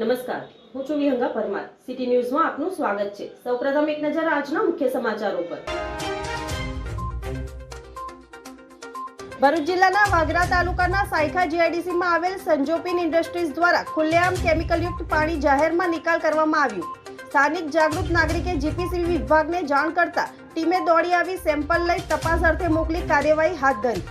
નમસ્કાર, હું છું વિહંગા પરમાર. સિટી ન્યૂઝમાં આપનું સ્વાગત છે. સૌપ્રથમ એક નજર આજના મુખ્ય સમાચારો પર. ભરૂચ જિલ્લાના વાગરા તાલુકાના સાયખા જીઆઈડીસીમાં આવેલ સંજોપિન ઇન્ડસ્ટ્રીઝ દ્વારા ખુલ્લેઆમ કેમિકલયુક્ત પાણી જાહેરમાં નિકાલ કરવામાં આવ્યું. સ્થાનિક જાગૃત નાગરિકે જીપીસી વિભાગને જાણ કરતા ટીમે દોડી આવી સેમ્પલ લઈ તપાસ અર્થે મોકલી કાર્યવાહી હાથ ધરી.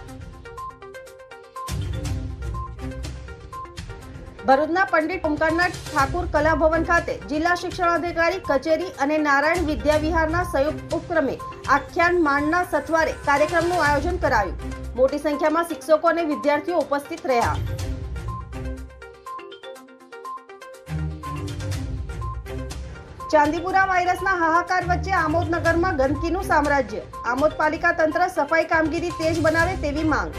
ભરૂચના પંડિત ઓમકારનાથ ઠાકુર કલા ભવન ખાતે જિલ્લા શિક્ષણાધિકારી કચેરી અને નારાયણ વિદ્યાવિહારના સંયુક્ત ઉપક્રમે આખ્યાન માંડના સથવારે કાર્યક્રમનું આયોજન કરાયું. મોટી સંખ્યામાં શિક્ષકો અને વિદ્યાર્થીઓ ઉપસ્થિત રહ્યા. ચાંદીપુરા વાયરસના હાહાકાર વચ્ચે આમોદનગરમાં ગંદકીનું સામ્રાજ્ય. આમોદ પાલિકા તંત્ર સફાઈ કામગીરી તેજ બનાવે તેવી માંગ.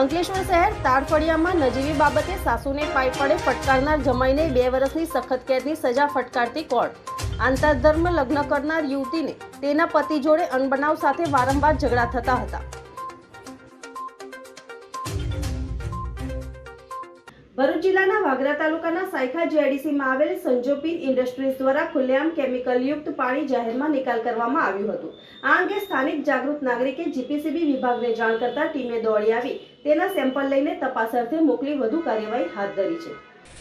અંકલેશ્વર શહેર તાડફળિયામાં નજીવી બાબતે સાસુને પાઇપ પડે ફટકારનાર જમાઈને બે વર્ષની સખત કેદની સજા ફટકારતી કોર્ટ. આંતરધર્મ લગ્ન કરનાર યુવતીને તેના પતિ જોડે અનબનાવ સાથે વારંવાર ઝઘડા થતા હતા. ભરૂચ જિલ્લાના વાગરા તાલુકાના સાયખા જીઆઈડીસીમાં આવેલ સંજોપી ઇન્ડસ્ટ્રીઝ દ્વારા ખુલ્લેઆમ કેમિકલયુક્ત પાણી જાહેરમાં નિકાલ કરવામાં આવ્યું હતું. આ અંગે સ્થાનિક જાગૃત નાગરિકે જીપીસીબી વિભાગને જાણ કરતા ટીમે દોડી આવી તેના સેમ્પલ લઈને તપાસ અર્થે મોકલી વધુ કાર્યવાહી હાથ ધરી છે.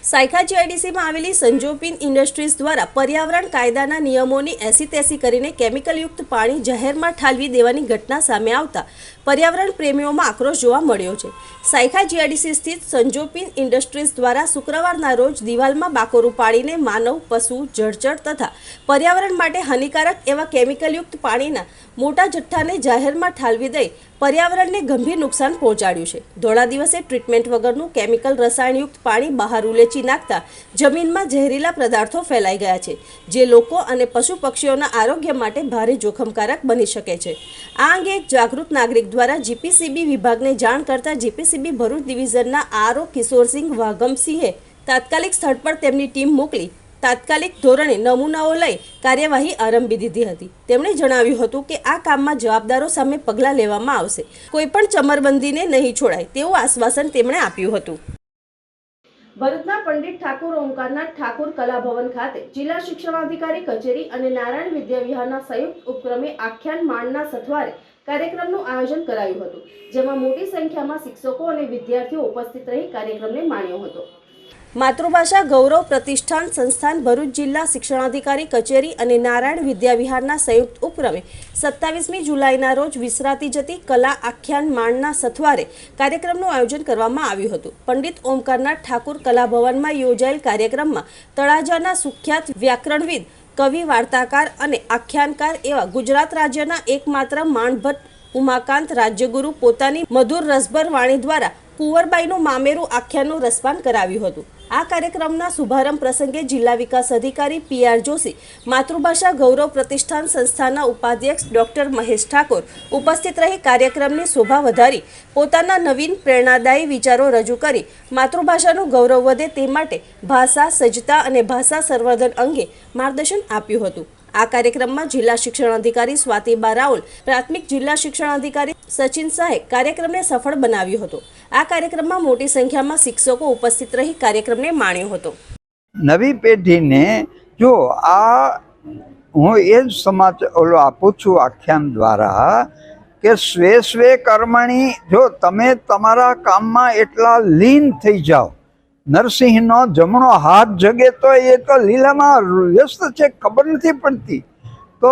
સાયખા જીઆઈડીસીમાં આવેલી સંજોપિન ઇન્ડસ્ટ્રીઝ દ્વારા પર્યાવરણ કાયદાના નિયમોની એસી તેસી કરીને કેમિકલયુક્ત પાણી જાહેરમાં ઠાલવી દેવાની ઘટના સામે આવતા પર્યાવરણ પ્રેમીઓમાં આક્રોશ જોવા મળ્યો છે. સાયખા જીઆઈડીસી સ્થિત સંજોપિન ઇન્ડસ્ટ્રીઝ દ્વારા શુક્રવારના રોજ દિવાલમાં બાકોરું પાડીને માનવ, પશુ, જળચર તથા પર્યાવરણ માટે હાનિકારક એવા કેમિકલયુક્ત પાણીના મોટા જથ્થાને જાહેરમાં ઠાલવી દઈ પર્યાવરણને ગંભીર નુકસાન પહોંચાડ્યું છે. ધોળા દિવસે ટ્રીટમેન્ટ વગરનું કેમિકલ રસાયણયુક્ત પાણી બહાર ઉલેચી નાખતા જમીનમાં ઝેરીલા પદાર્થો ફેલાઈ ગયા છે, જે લોકો અને પશુ પક્ષીઓના આરોગ્ય માટે ભારે જોખમકારક બની શકે છે. આ અંગે એક જાગૃત નાગરિક દ્વારા જીપીસીબી વિભાગને જાણ કરતા જીપીસીબી ભરૂચ ડિવિઝનના આરઓ કિશોરસિંહ વાઘમસિંહે તાત્કાલિક સ્થળ પર તેમની ટીમ મોકલી તાત્કાલિક ધોરણે નમૂનાઓ લઈ કાર્યવાહી આરંભી દીધી હતી. તેમણે જણાવ્યું હતું કે આ કામમાં જવાબદારો સામે પગલાં લેવામાં આવશે. કોઈ પણ ચમરબંધીને નહીં છોડાય તેવું આશ્વાસન તેમણે આપ્યું હતું. ભરતના પંડિત ઠાકુર ઓમકારનાથ ઠાકુર કલા ભવન ખાતે જિલ્લા શિક્ષણાધિકારી કચેરી અને નારાયણ વિદ્યાવિહારના સંયુક્ત ઉપક્રમે આખ્યાન માંડના સથવારે કાર્યક્રમનું આયોજન કરાયું હતું, જેમાં મોટી સંખ્યામાં શિક્ષકો અને વિદ્યાર્થીઓ ઉપસ્થિત રહી કાર્યક્રમને માણ્યો હતો. માતૃભાષા ગૌરવ પ્રતિષ્ઠાન સંસ્થાન ભરૂચ જિલ્લા શિક્ષણાધિકારી કચેરી અને નારાયણ વિદ્યાવિહારના સંયુક્ત ઉપક્રમે સત્તાવીસમી જુલાઈના રોજ વિસરાતી જતી કલા આખ્યાન માણના સથવારે કાર્યક્રમનું આયોજન કરવામાં આવ્યું હતું. પંડિત ઓમકારનાથ ઠાકુર કલા ભવનમાં યોજાયેલ કાર્યક્રમમાં તળાજાના સુખ્યાત વ્યાકરણવિદ, કવિ, વાર્તાકાર અને આખ્યાનકાર એવા ગુજરાત રાજ્યના એકમાત્ર માણભટ્ટ ઉમાકાંત રાજ્યગુરુ પોતાની મધુર રસભર વાણી દ્વારા કુંવરબાઈનું મામેરું આખ્યાનનું રસપાન કરાવ્યું હતું. આ કાર્યક્રમના શુભારંભ પ્રસંગે જિલ્લા વિકાસ અધિકારી પી આર જોશી, માતૃભાષા ગૌરવ પ્રતિષ્ઠાન સંસ્થાના ઉપાધ્યક્ષ ડોક્ટર મહેશ ઠાકોર ઉપસ્થિત રહી કાર્યક્રમની શોભા વધારી, પોતાના નવીન પ્રેરણાદાયી વિચારો રજૂ કરી, માતૃભાષાનું ગૌરવ વધે તે માટે ભાષા સજ્જતા અને ભાષા સંવર્ધન અંગે માર્ગદર્શન આપ્યું હતું. આ કાર્યક્રમમાં જિલ્લા શિક્ષણ અધિકારી સ્વાતિબા રાઉલ પ્રાથમિક જિલ્લા શિક્ષણ અધિકારી સચિન શાહે કાર્યક્રમને સફળ બનાવ્યો હતો. આ કાર્યક્રમમાં મોટી સંખ્યામાં શિક્ષકો ઉપસ્થિત રહી કાર્યક્રમને માણ્યો હતો. નવી પેઢીને જો આ હું એ જ સમાચાર ઓલો આપું છું આખ્યાન દ્વારા કે સ્વે સ્વે કર્મણી, જો તમે તમારા કામમાં એટલા લીન થઈ જાઓ નરસિંહનો જમણો હાથ જગે તો એ તો લીલામાં વ્યસ્ત છે, ખબર નથી પડતી. તો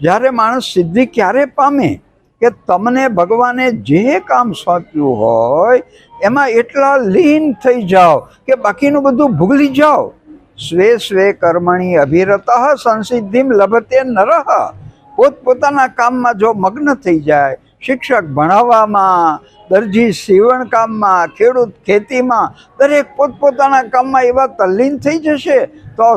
જ્યારે માણસ સિદ્ધિ ક્યારે પામે કે તમને ભગવાને જે કામ સોંપ્યું હોય, એમાં એટલા લીન થઈ જાઓ કે બાકીનું બધું ભૂલી જાઓ. સ્વે સ્વે કર્મણી અભિરત સંસિદ્ધિમ લભતે નરહ. પોતપોતાના કામમાં જો મગ્ન થઈ જાય, શિક્ષક ભણાવવામાં દરજી સીવણ કામમાં, ખેડૂત ખેતીમાં, દરેક પોતપોતાના કામમાં એવા તલ્લીન થઈ જશે તો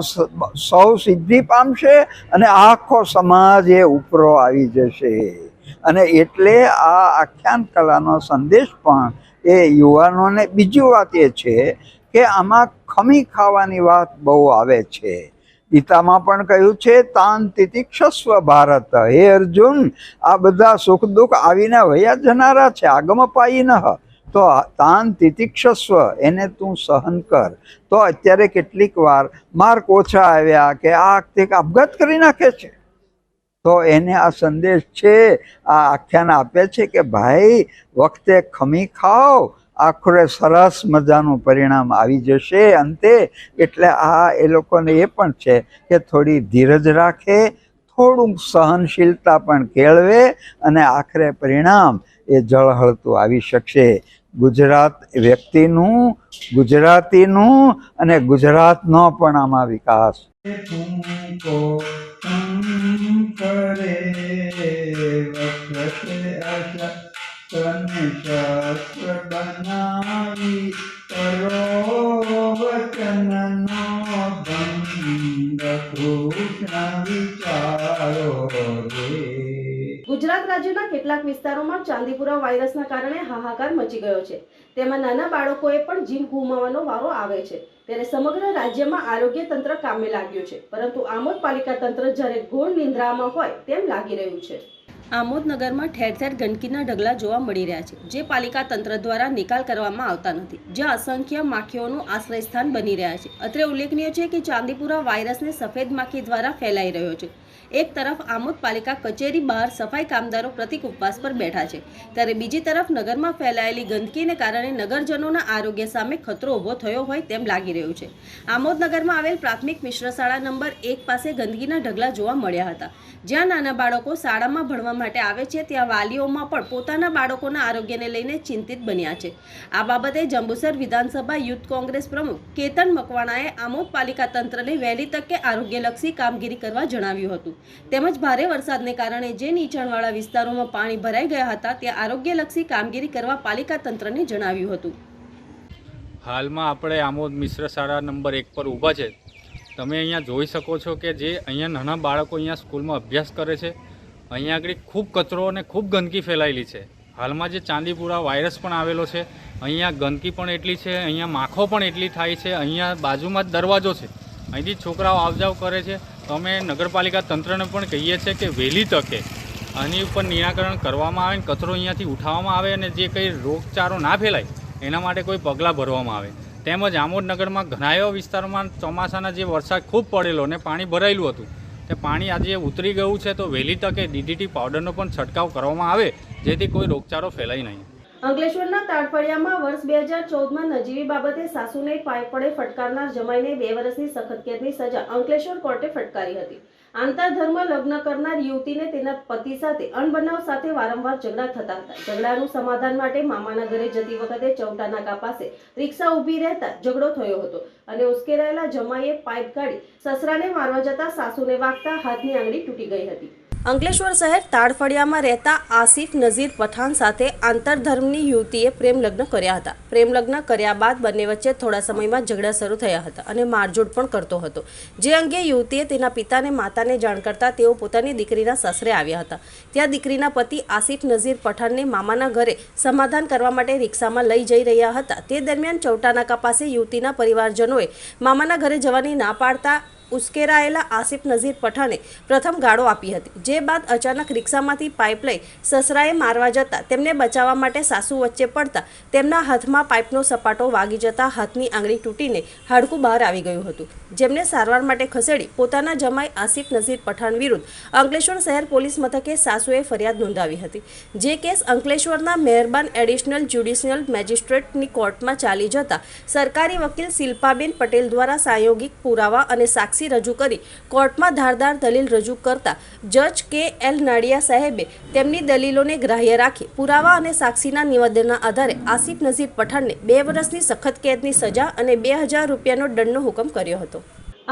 સૌ સિદ્ધિ પામશે અને આખો સમાજ એ ઉપરો આવી જશે. અને એટલે આ આખ્યાન કલાનો સંદેશ પણ એ યુવાનોને બીજી વાત એ છે કે આમાં ખમી ખાવાની વાત બહુ આવે છે. ગીતામાં પણ કહ્યું છે તાન તિતિક્ષસ્વ ભારત, હે અર્જુન, આ બધા સુખ દુઃખ આવીને વયા જનારા છે, આગમ પાઈ ન તો તાન તિતિક્ષસ્વ એને તું સહન કર. તો અત્યારે કેટલીક વાર માર્ક ઓછા આવ્યા કે આ તે આપઘાત કરી નાખે છે. તો એને આ સંદેશ છે, આ આખ્યાન આપે છે કે, ભાઈ, વખતે ખમી ખાઓ આખરે સરસ મજાનું પરિણામ આવી જશે. અંતે એટલે આ એ લોકોને એ પણ છે કે થોડી ધીરજ રાખે થોડુંક સહનશીલતા પણ કેળવે અને આખરે પરિણામ એ જળહળતું આવી શકશે. ગુજરાત વ્યક્તિનું, ગુજરાતીનું અને ગુજરાતનો પણ આમાં વિકાસ. કરે તને શસ્ત્ર બનાવી કરો વચનનો ભંગ કૃષ્ણ વિચારો રે ગુજરાત રાજ્યના કેટલાક વિસ્તારોમાં ચાંદીપુરા વાયરસના કારણે હાહાકાર મચી ગયો છે. તેમાં નાના બાળકોએ પણ જીવ ગુમાવવાનો વારો આવે છે. ત્યારે સમગ્ર રાજ્યમાં આરોગ્ય તંત્ર કામે લાગ્યું છે. પરંતુ આમોદ પાલિકા તંત્ર જ્યારે ઘોર નિંદ્રામાં હોય તેમ લાગી રહ્યું છે. આમોદ નગરમાં ઠેર ઠેર ગંદકીના ઢગલા જોવા મળી રહ્યા છે, જે પાલિકા તંત્ર દ્વારા નિકાલ કરવામાં આવતા નથી, જ્યાં અસંખ્ય માખીઓનું આશ્રયસ્થાન બની રહ્યા છે. અત્રે ઉલ્લેખનીય છે કે ચાંદીપુરા વાયરસને સફેદ માખી દ્વારા ફેલાઈ રહ્યો છે. એક તરફ આમોદ પાલિકા કચેરી બહાર સફાઈ કામદારો પ્રતિક ઉપવાસ પર બેઠા છે, ત્યારે બીજી તરફ નગરમાં ફેલાયેલી ગંદકીને કારણે નગરજનોના આરોગ્ય સામે ખતરો ઊભો થયો હોય તેમ લાગી રહ્યું છે. આમોદ નગરમાં આવેલ પ્રાથમિક મિશ્ર શાળા નંબર એક પાસે ગંદકીના ઢગલા જોવા મળ્યા હતા. જ્યાં નાના બાળકો શાળામાં ભણવા માટે આવે છે, ત્યાં વાલીઓમાં પણ પોતાના બાળકોના આરોગ્યને લઈને ચિંતિત બન્યા છે. આ બાબતે જંબુસર વિધાનસભા યુથ કોંગ્રેસ પ્રમુખ કેતન મકવાણાએ આમોદ પાલિકા તંત્રને વહેલી તકે આરોગ્યલક્ષી કામગીરી કરવા જણાવ્યું હતું. તેમજ ભારે વરસાદને કારણે જે નીચાણવાળા વિસ્તારોમાં પાણી ભરાઈ ગયા હતા ત્યાં આરોગ્યલક્ષી કામગીરી કરવા પાલિકા તંત્રને જણાવ્યું હતું. હાલમાં આપણે આમોદ મિશ્ર શાળા નંબર એક પર ઊભા છે. તમે અહીંયા જોઈ શકો છો કે જે અહીંયા નાના બાળકો અહીંયા સ્કૂલમાં અભ્યાસ કરે છે, અહીંયા આગળ ખૂબ કચરો અને ખૂબ ગંદકી ફેલાયેલી છે. હાલમાં જે ચાંદીપુરા વાયરસ પણ આવેલો છે, અહીંયા ગંદકી પણ એટલી છે, અહીંયા માખો પણ એટલી થાય છે, અહીંયા બાજુમાં જ દરવાજો છે. અહીંથી છોકરાઓ આવજાવ કરે છે તો અમે નગરપાલિકા તંત્રને પણ કહીએ છીએ કે વહેલી તકે આની ઉપર નિરાકરણ કરવામાં આવે ને કચરો અહીંયાથી ઉઠાવવામાં આવે અને જે કંઈ રોગચારો ના ફેલાય, એના માટે કોઈ પગલાં ભરવામાં આવે. તેમજ આમોદ નગરમાં ઘણા એવા વિસ્તારોમાં ચોમાસાના જે વરસાદ ખૂબ પડેલો અને પાણી ભરાયેલું હતું, તે પાણી આજે ઉતરી ગયું છે તો વહેલી તકે ડીડીટી પાવડરનો પણ છંટકાવ કરવામાં આવે, જેથી કોઈ રોગચારો ફેલાય નહીં. અંકલેશ્વરના તાડફળિયામાં વર્ષ બે હજાર ચૌદમાં નજીવી બાબતે સાસુને પાઇપ પડે ફટકારનાર જમાઈને બે વર્ષની સખત કેદની સજા અંકલેશ્વર કોર્ટે ફટકારી હતી. આંતરધર્મ લગ્ન કરનાર યુવતીને તેના પતિ સાથે અણબનાવ સાથે વારંવાર ઝઘડા થતા હતા. ઝઘડાનું સમાધાન માટે મામાના ઘરે જતી વખતે ચૌટા નાકા પાસે રિક્ષા ઊભી રહેતા ઝઘડો થયો હતો અને ઉશ્કેરાયેલા જમાઈએ પાઇપ કાઢી સસરાને મારવા જતા સાસુને વાગતા હાથની આંગળી તૂટી ગઈ હતી. અંકલેશ્વર શહેર તાડફળિયામાં રહેતા આસિફ નઝીર પઠાણ સાથે આંતરધર્મની યુવતીએ પ્રેમ લગ્ન કર્યા હતા. પ્રેમ લગ્ન કર્યા બાદ બંને વચ્ચે થોડા સમયમાં ઝઘડા શરૂ થયા હતા અને મારઝૂડ પણ કરતો હતો. જે અંગે યુવતીએ તેના પિતાને, માતાને જાણ કરતા તેઓ પોતાની દીકરીના સસરે આવ્યા હતા. ત્યાં દીકરીના પતિ આસિફ નઝીર પઠાણને મામાના ઘરે સમાધાન કરવા માટે રિક્ષામાં લઈ જઈ રહ્યા હતા. તે દરમિયાન ચૌટાનાકા પાસે યુવતીના પરિવારજનોએ મામાના ઘરે જવાની ના પાડતા ઉશ્કેરાયેલા આસિફ નઝીર પઠાને પ્રથમ ગાળો આપી હતી. જે બાદ અચાનક રિક્ષામાંથી પાઇપ લઈ સસરાએ મારવા જતા તેમને બચાવવા માટે સાસુ વચ્ચે પડતા તેમના હાથમાં પાઇપનો સપાટો વાગી જતા હાથની આંગળી તૂટીને હાડકું બહાર આવી ગયું હતું. જેમને સારવાર માટે ખસેડી પોતાના જમાઈ આસિફ નઝીર પઠાણ વિરુદ્ધ અંકલેશ્વર શહેર પોલીસ મથકે સાસુએ ફરિયાદ નોંધાવી હતી. જે કેસ અંકલેશ્વરના મહેરબાન એડિશનલ જ્યુડિશિયલ મેજિસ્ટ્રેટની કોર્ટમાં ચાલી જતા સરકારી વકીલ શિલ્પાબેન પટેલ દ્વારા સાયોગિક પુરાવા અને સાક્ષી રજૂ કરી કોર્ટમાં ધારદાર દલીલ રજૂ કરતા જજ કે એલ નાડિયા સાહેબે તેમની દલીલોને ગ્રાહ્ય રાખી પુરાવા અને સાક્ષીના નિવેદનના આધારે આસિફ નઝીર પઠાણને બે વર્ષની સખત કેદની સજા અને બે હજાર રૂપિયાનો દંડનો હુકમ કર્યો હતો.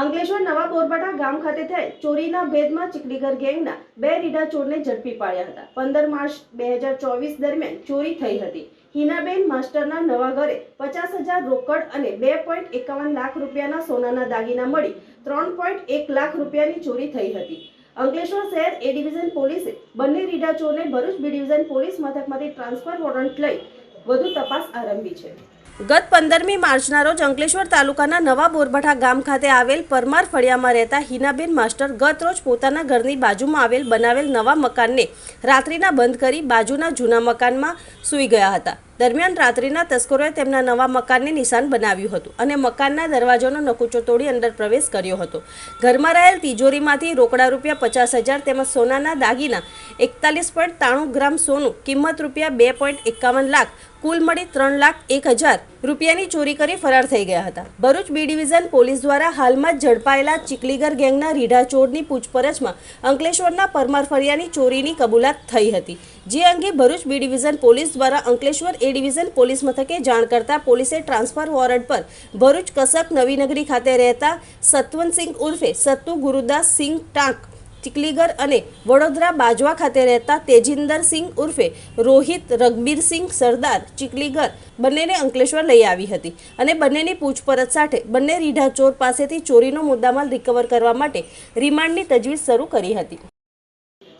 અંકલેશ્વર નવા બોરબાટા ગામ ખાતે થયેલ ચોરીના ભેદમાં ચીકડીગર ગેંગના બે રીડા ચોરને ઝડપી પાડ્યા હતા. પંદર માર્ચ બે હજાર ચોવીસ દરમિયાન ચોરી થઈ હતી. હિનાબેન માસ્ટરના નવા ઘરે પચાસ હજાર રોકડ અને બે પોઈન્ટ એકાવન લાખ રૂપિયાના સોનાના દાગીના મળી. ત્રણ પોઈન્ટ એક લાખ રૂપિયાની ચોરી થઈ હતી. અંકલેશ્વર શહેર એ ડિવિઝન પોલીસે બંને રીડા ચોરને ભરૂચ બી ડિવિઝન પોલીસ મથકમાંથી ટ્રાન્સફર વોરંટ લઈ વધુ તપાસ આરંભી છે. ગત પંદરમી માર્ચના રોજ અંકલેશ્વર તાલુકાના નવા બોરબઠા ગામ ખાતે આવેલ પરમાર ફળિયામાં રહેતા હિનાબેન માસ્ટર ગત રોજ પોતાના ઘરની બાજુમાં આવેલ બનાવેલ નવા મકાનને રાત્રિના બંધ કરી બાજુના જૂના મકાનમાં સૂઈ ગયા હતા. દરમિયાન રાત્રિના તસ્કરોએ તેમના નવા મકાનને નિશાન બનાવ્યું હતું અને મકાનના દરવાજાનો નકુચો તોડી અંદર પ્રવેશ કર્યો હતો. ઘરમાં રહેલ તિજોરીમાંથી રોકડા રૂપિયા પચાસ હજાર તેમજ સોનાના દાગીના એકતાલીસ પોઈન્ટ ત્રાણું ગ્રામ સોનું, કિંમત રૂપિયા બે પોઈન્ટ એકાવન લાખ, કુલ મળી ત્રણ લાખ એક હજાર રૂપિયાની ચોરી કરી ફરાર થઈ ગયા હતા. ભરૂચ બી ડિવિઝન પોલીસ દ્વારા હાલમાં જ ઝડપાયેલા ચીકલીગર ગેંગના રીઢા ચોરની પૂછપરછમાં અંકલેશ્વરના પરમાર ફળિયાની ચોરીની કબૂલાત થઈ હતી. જે અંગે ભરૂચ બી ડિવિઝન પોલીસ દ્વારા અંકલેશ્વર એ ડિવિઝન પોલીસ મથકે જાણ કરતા પોલીસે ટ્રાન્સફર વોરંટ પર ભરૂચ કસક નવીનગરી ખાતે રહેતા સતવંતસિંહ ઉર્ફે સત્તુ ગુરુદાસ સિંહ ટાંક ચીકલીગર અને વડોદરા બાજવા ખાતે રહેતા તેજિંદરસિંહ ઉર્ફે રોહિત રઘબીરસિંહ સરદાર ચિકલીગર બંનેને અંકલેશ્વર લઈ આવી હતી અને બંનેની પૂછપરછ સાથે બંને રીઢા ચોર પાસેથી ચોરીનો મુદ્દામાલ રિકવર કરવા માટે રિમાન્ડની તજવીજ શરૂ કરી હતી.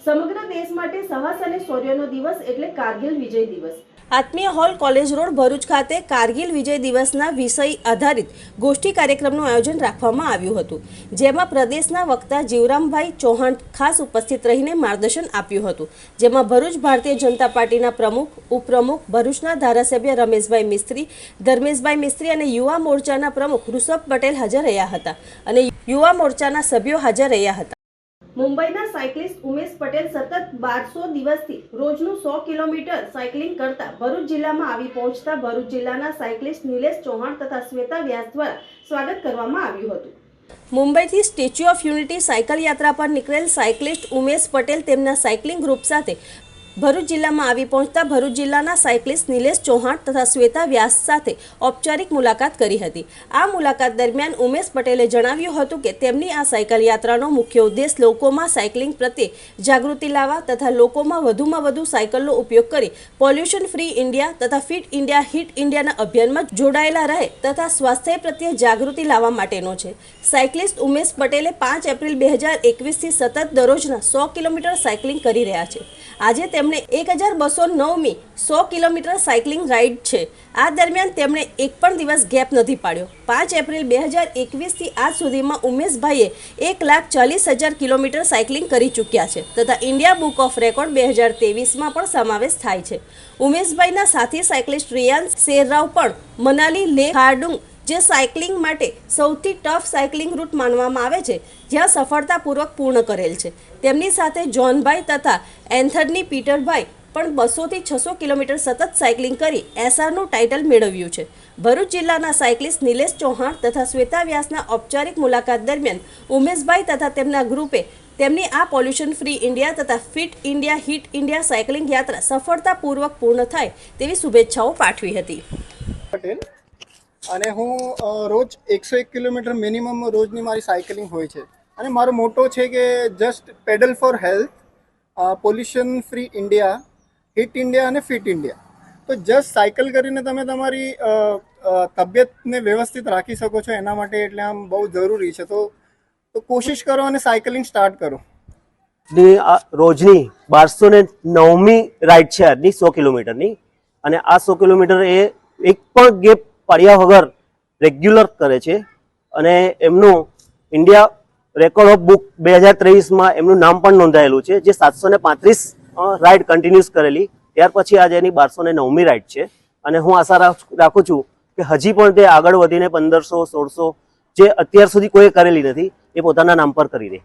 સમગ્ર દેશ માટે સાહસ અને શૌર્યનો દિવસ એટલે Kargil Vijay Diwas. Atmiya hall college road Bharuch ખાતે કારગિલ વિજય દિવસના વિષય આધારિત ગોષ્ઠી કાર્યક્રમનું આયોજન રાખવામાં આવ્યું હતું, જેમાં પ્રદેશના વક્તા જીવરામભાઈ ચૌહાણ ખાસ ઉપસ્થિત રહીને માર્ગદર્શન આપ્યું હતું. જેમાં ભરૂચ ભારતીય જનતા પાર્ટીના પ્રમુખ, ઉપપ્રમુખ, ભરૂચના ધારાસભ્ય રમેશભાઈ મિસ્ત્રી, ધર્મેશભાઈ મિસ્ત્રી અને યુવા મોરચાના પ્રમુખ ઋષભ પટેલ હાજર રહ્યા હતા અને યુવા મોરચાના સભ્યો હાજર રહ્યા હતા. મુંબઈના સાયકલિસ્ટ ઉમેશ પટેલ સતત બારસો દિવસથી રોજનું સો કિલોમીટર સાયકલિંગ કરતા ભરૂચ જિલ્લામાં આવી પહોંચતા ભરૂચ જિલ્લાના સાયકલિસ્ટ નિલેશ ચૌહાણ તથા શ્વેતા વ્યાસ દ્વારા સ્વાગત કરવામાં આવ્યું હતું. મુંબઈથી સ્ટેચ્યુ ઓફ યુનિટી સાયકલ યાત્રા પર નીકળેલ સાયકલિસ્ટ ઉમેશ પટેલ તેમના સાયકલિંગ ગ્રુપ સાથે ભરૂચ જિલ્લામાં આવી પહોંચતા ભરૂચ જિલ્લાના સાયકલિસ્ટ નિલેશ ચૌહાણ તથા શ્વેતા વ્યાસ સાથે ઔપચારિક મુલાકાત કરી હતી. આ મુલાકાત દરમિયાન ઉમેશ પટેલે જણાવ્યું હતું કે તેમની આ સાયકલ યાત્રાનો મુખ્ય ઉદ્દેશ લોકોમાં સાયકલિંગ પ્રત્યે જાગૃતિ લાવવા તથા લોકોમાં વધુમાં વધુ સાયકલનો ઉપયોગ કરી પોલ્યુશન ફ્રી ઇન્ડિયા તથા ફિટ ઇન્ડિયા, હિટ ઇન્ડિયાના અભિયાનમાં જોડાયેલા રહે તથા સ્વાસ્થ્ય પ્રત્યે જાગૃતિ લાવવા માટેનો છે. સાયકલિસ્ટ ઉમેશ પટેલે પાંચ એપ્રિલ બે હજાર એકવીસથી સતત દરરોજના સો કિલોમીટર સાયકલિંગ કરી રહ્યા છે. આજે તેમણે એક હજાર બસો નવમી સો કિલોમીટર સાયકલિંગ રાઇડ છે. આ દરમિયાન તેમણે એક પણ દિવસ ગેપ નથી પાડ્યો. પાંચ એપ્રિલ બે હજાર એકવીસથી આજ સુધીમાં ઉમેશભાઈએ એક લાખ ચાલીસ હજાર કિલોમીટર સાયકલિંગ કરી ચૂક્યા છે તથા ઇન્ડિયા બુક ઓફ રેકોર્ડ બે હજાર તેવીસમાં પણ સમાવેશ થાય છે. ઉમેશભાઈના સાથી સાયકલિસ્ટ રિયાન શેરરાવ પણ મનાલી લે ખારડુંગ જે સાયકલિંગ માટે સૌથી ટફ સાયકલિંગ રૂટ માનવામાં આવે છે, જ્યાં સફળતાપૂર્વક પૂર્ણ કરેલ છે. તેમની સાથે જોનભાઈ તથા એન્થરની પીટરભાઈ પણ બસોથી છસો કિલોમીટર સતત સાયકલિંગ કરી એસઆરનું ટાઇટલ મેળવ્યું છે. ભરૂચ જિલ્લાના સાયકલિસ્ટ નિલેશ ચૌહાણ તથા શ્વેતા વ્યાસના ઔપચારિક મુલાકાત દરમિયાન ઉમેશભાઈ તથા તેમના ગ્રુપે તેમની આ પોલ્યુશન ફ્રી ઇન્ડિયા તથા fit India, hit India cycling યાત્રા સફળતાપૂર્વક પૂર્ણ થાય તેવી શુભેચ્છાઓ પાઠવી હતી. પટેલ અને હું રોજ એકસો એક કિલોમીટર મિનિમમ રોજની મારી સાયકલિંગ હોય છે. અને મારો મોટો છે કે just pedal for health pollution free India hit India અને ફિટ ઇન્ડિયા તો જસ્ટ સાયકલ કરીને તમે તમારી તબિયતને વ્યવસ્થિત રાખી શકો છો એના માટે એટલે આમ બહુ જરૂરી છે. તો તો કોશિશ કરો અને સાયકલિંગ સ્ટાર્ટ કરો. રોજની બારસો ને નવમી રાઈડ છે આજની સો કિલોમીટરની. અને આ સો કિલોમીટર એ એક પણ ગેપ પાડ્યા વગર રેગ્યુલર કરે છે અને એમનું ઇન્ડિયા રેકોર્ડ ઓફ બુક બે હજાર ત્રેવીસમાં એમનું નામ પણ નોંધાયેલું છે, જે સાતસો ને પાંત્રીસ રાઇડ કન્ટિન્યુઅસ કરેલી. ત્યાર પછી આજે એની બારસો ને નવમી રાઇડ છે. અને હું આશા રાખ- છું કે હજી પણ તે આગળ વધીને પંદરસો, સોળસો જે અત્યાર સુધી કોઈએ કરેલી નથી, એ પોતાના નામ પર કરી દે.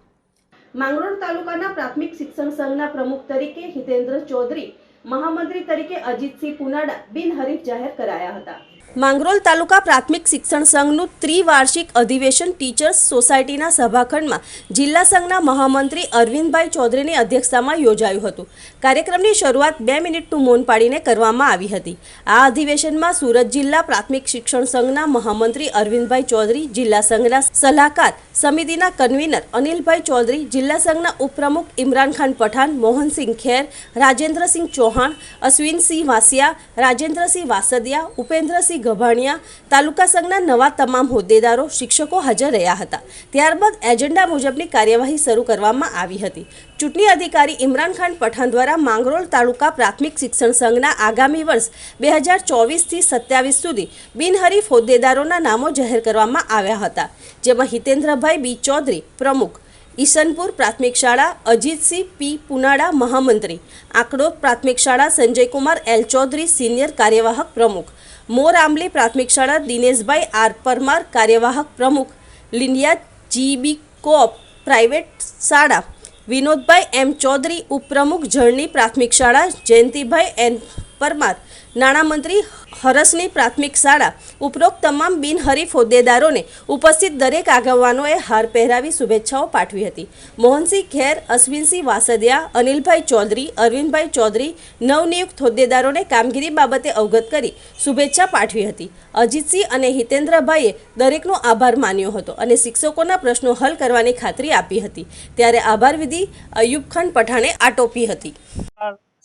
માંગરોળ તાલુકાના પ્રાથમિક શિક્ષણ સંઘના પ્રમુખ તરીકે હિતેન્દ્ર ચૌધરી, મહામંત્રી તરીકે અજીતસિંહ પુનાડા બિનહરીફ જાહેર કરાયા હતા. માંગરોળ તાલુકા પ્રાથમિક શિક્ષણ સંઘનું ત્રિવાર્ષિક અધિવેશન ટીચર્સ સોસાયટીના સભાખંડમાં જિલ્લા સંઘના મહામંત્રી અરવિંદભાઈ ચૌધરીની અધ્યક્ષતામાં યોજાયું હતું. કાર્યક્રમની શરૂઆત બે મિનિટનું મૌન પાડીને કરવામાં આવી હતી. આ અધિવેશનમાં સુરત જિલ્લા પ્રાથમિક શિક્ષણ સંઘના મહામંત્રી અરવિંદભાઈ ચૌધરી, જિલ્લા સંઘના સલાહકાર સમિતિના કન્વીનર અનિલભાઈ ચૌધરી, જિલ્લા સંઘના ઉપપ્રમુખ ઇમરાન ખાન પઠાણ, મોહનસિંહ ખેર, રાજેન્દ્રસિંહ ચૌહાણ, અશ્વિનસિંહ વાસિયા, રાજેન્દ્રસિંહ વાસદિયા, ઉપેન્દ્રસિંહ ગભાણિયા, તાલુકા સંઘના નવા તમામ હોદ્દેદારો, શિક્ષકો હાજર રહ્યા હતા. ત્યારબાદ એજન્ડા મુજબની કાર્યવાહી શરૂ કરવામાં આવી હતી. ચૂંટણી અધિકારી ઇમરાન ખાન પઠાણ દ્વારા માંગરોળ તાલુકા પ્રાથમિક શિક્ષણ સંઘના આગામી વર્ષ બે હજાર ચોવીસથી સત્યાવીસ સુધી બિનહરીફ હોદ્દેદારોના નામો જાહેર કરવામાં આવ્યા હતા, જેમાં હિતેન્દ્રભાઈ બી ચૌધરી પ્રમુખ, ઈશનપુર પ્રાથમિક શાળા અજીતસિંહ પી પુનાડા મહામંત્રી આંકડો પ્રાથમિક શાળા સંજયકુમાર એલ ચૌધરી સિનિયર કાર્યવાહક પ્રમુખ, મોર આંબલી પ્રાથમિક શાળા દિનેશભાઈ આર પરમાર કાર્યવાહક પ્રમુખ, લિંડિયા જીબી કોપ પ્રાઇવેટ શાળા વિનોદભાઈ એમ ચૌધરી ઉપપ્રમુખ જળની પ્રાથમિક શાળા જયંતિભાઈ એન પરમાર નાણામંત્રી હરસની પ્રાથમિક શાળા ઉપરોક્ત તમામ બિનહરીફ હોદ્દેદારોને ઉપસ્થિત દરેક આગેવાનોએ હાર પહેરાવી શુભેચ્છાઓ પાઠવી હતી. મોહનસિંહ ખેર, અશ્વિનસિંહ વાસદિયા, અનિલભાઈ ચૌધરી, અરવિંદભાઈ ચૌધરી નવનિયુક્ત હોદ્દેદારોને કામગીરી બાબતે અવગત કરી શુભેચ્છા પાઠવી હતી. અજીતસિંહ અને હિતેન્દ્રભાઈએ દરેકનો આભાર માન્યો હતો અને શિક્ષકોના પ્રશ્નો હલ કરવાની ખાતરી આપી હતી. ત્યારે આભાર વિધિ અયુબ પઠાણે આટોપી હતી.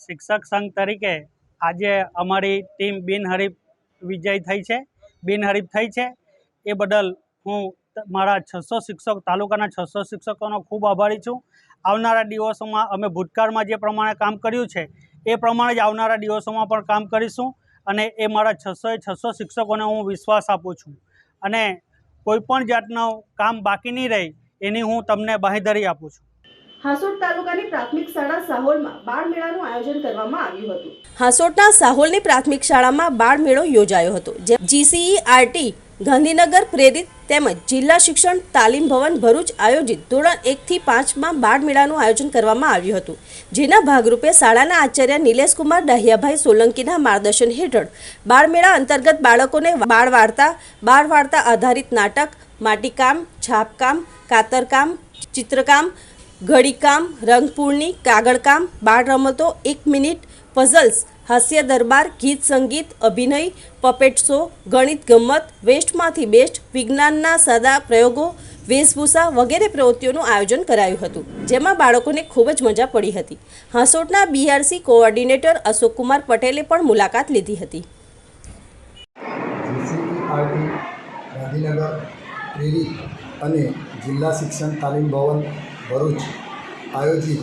શિક્ષક સંઘ તરીકે આજે અમારી ટીમ બિનહરીફ વિજય થઈ છે, બિનહરીફ થઈ છે. એ બદલ હું મારા છસો શિક્ષક, તાલુકાના છસો શિક્ષકોનો ખૂબ આભારી છું. આવનારા દિવસોમાં અમે ભૂતકાળમાં જે પ્રમાણે કામ કર્યું છે, એ પ્રમાણે જ આવનારા દિવસોમાં પણ કામ કરીશું અને એ મારા છસોએ છસો શિક્ષકોને હું વિશ્વાસ આપું છું. અને કોઈપણ જાતનું કામ બાકી નહીં રહે, એની હું તમને બાંહેધરી આપું છું. પ્રાથમિક શાળામાં બાળ યોજાયો હતો, જે ગાંધીનગર પ્રેરિત તેમજ જિલ્લા શિક્ષણ તાલીમ ભવન ભરૂચ આયોજિત પાંચમાં બાળ આયોજન કરવામાં આવ્યું હતું. જેના ભાગરૂપે શાળાના આચાર્ય નિલેશકુમાર દહિયાભાઈ સોલંકીના માર્ગદર્શન હેઠળ બાળમેળા અંતર્ગત બાળકોને બાળ વાર્તા બાળ વાર્તા આધારિત નાટક, માટીકામ, છાપકામ, કાતરકામ, ચિત્રકામ ઘડીકામ, રંગપૂર્ણી, કાગળકામ, બાળ રમતો, એક મિનિટ પઝલ્સ હાસ્ય દરબાર, ગીત સંગીત, અભિનય પપેટ શો ગણિત ગમ્મત વેસ્ટમાંથી બેસ્ટ વિજ્ઞાનના સાદા પ્રયોગો, વેશભૂષા વગેરે પ્રવૃત્તિઓનું આયોજન કરાયું હતું, જેમાં બાળકોને ખૂબ જ મજા પડી હતી. હાંસોટના બીઆરસી કોઓર્ડિનેટર અશોકકુમાર પટેલે પણ મુલાકાત લીધી હતી. ગાંધીનગર અને જિલ્લા શિક્ષણ તાલીમ ભવન ભરૂચ આયોજિત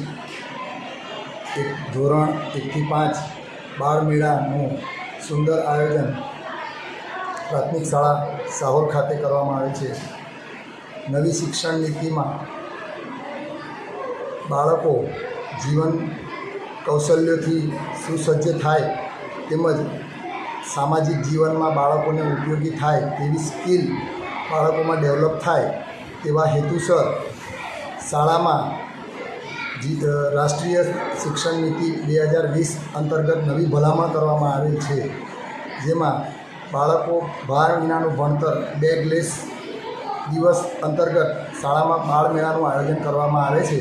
એક ધોરણ એકથી પાંચ બાળ મેળાનું સુંદર આયોજન પ્રાથમિક શાળા સાહોર ખાતે કરવામાં આવે છે. નવી શિક્ષણ નીતિમાં બાળકો જીવન કૌશલ્યોથી સુસજ્જ થાય તેમજ સામાજિક જીવનમાં બાળકોને ઉપયોગી થાય તેવી સ્કિલ બાળકોમાં ડેવલપ થાય તેવા હેતુસર શાળામાં રાષ્ટ્રીય શિક્ષણ નીતિ બે હજાર વીસ અંતર્ગત નવી ભલામણ કરવામાં આવેલ છે. જેમાં બાળકો ભાર વિનાનું ભણતર બેગલેસ દિવસ અંતર્ગત શાળામાં બાળ મેળાનું આયોજન કરવામાં આવે છે.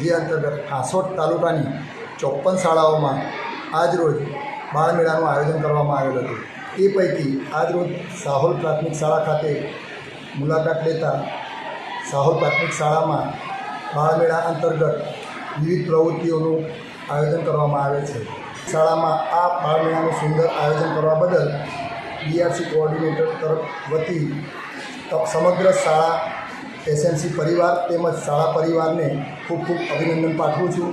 જે અંતર્ગત હાંસોટ તાલુકાની ચોપ્પન શાળાઓમાં આજરોજ બાળ મેળાનું આયોજન કરવામાં આવેલ હતું. એ પૈકી આજરોજ સાહોલ પ્રાથમિક શાળા ખાતે મુલાકાત લેતા સાહોલ પ્રાથમિક શાળામાં બાળ મેળા અંતર્ગત વિવિધ પ્રવૃત્તિઓનું આયોજન કરવામાં આવે છે. શાળામાં આ બાળમેળાનું સુંદર આયોજન કરવા બદલ બીઆરસી કોઓર્ડિનેટર તરફ વતી સમગ્ર શાળા, એસએમસી પરિવાર તેમજ શાળા પરિવારને ખૂબ ખૂબ અભિનંદન પાઠવું છું.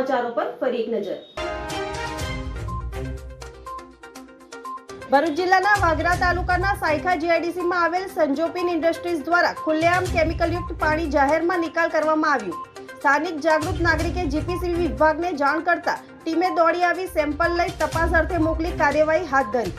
સમાચારો પર ફરી એક નજર. ભરૂચ જિલ્લાના વાગરા તાલુકાના સાયખા જીઆઈડીસીમાં આવેલ સંજોપિન ઇન્ડસ્ટ્રીઝ દ્વારા ખુલ્લેઆમ કેમિકલયુક્ત પાણી જાહેરમાં નિકાલ કરવામાં આવ્યું. સ્થાનિક જાગૃત નાગરિકે જીપીસી વિભાગને જાણ કરતા ટીમે દોડી આવી સેમ્પલ લઈ તપાસ અર્થે મોકલી કાર્યવાહી હાથ ધરી.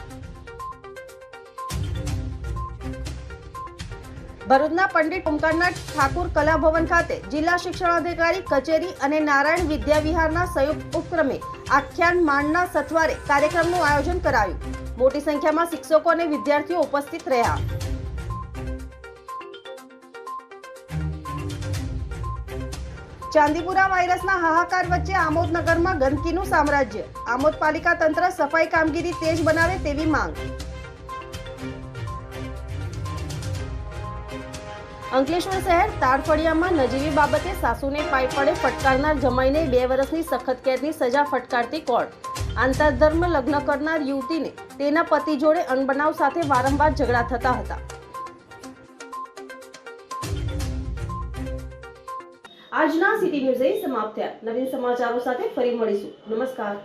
ભરૂચના પંડિત ઓમકારનાથ ઠાકુર કલા ભવન ખાતે જિલ્લા શિક્ષણાધિકારી, કચેરી અને નારાયણ વિદ્યાવિહારના સંયુક્ત ઉપક્રમે આખ્યાન માણના સથવારે કાર્યક્રમનું આયોજન કરાયું. મોટી સંખ્યામાં શિક્ષકો અને વિદ્યાર્થીઓ ઉપસ્થિત રહ્યા. ચાંદીપુરા વાયરસના હાહાકાર વચ્ચે આમોદનગરમાં ગંદકીનું સામ્રાજ્ય. આમોદ પાલિકા તંત્ર સફાઈ કામગીરી તેજ બનાવે તેવી માંગ. અંકલેશ્વર શહેર તાડફળિયામાં નજીવી બાબતે સાસુને પાઇપ પડે ફટકારનાર જમાઈને બે વર્ષની સખત કેદની સજા ફટકારતી કોર્ટ. આંતરધર્મ લગ્ન કરનાર યુવતીને તેના પતિ જોડે અનબનાવ સાથે વારંવાર ઝઘડા થતા હતા. આજના સિટી ન્યૂઝ સમાપ્ત થયા. નવીન સમાચારો સાથે ફરી મળીશું. નમસ્કાર.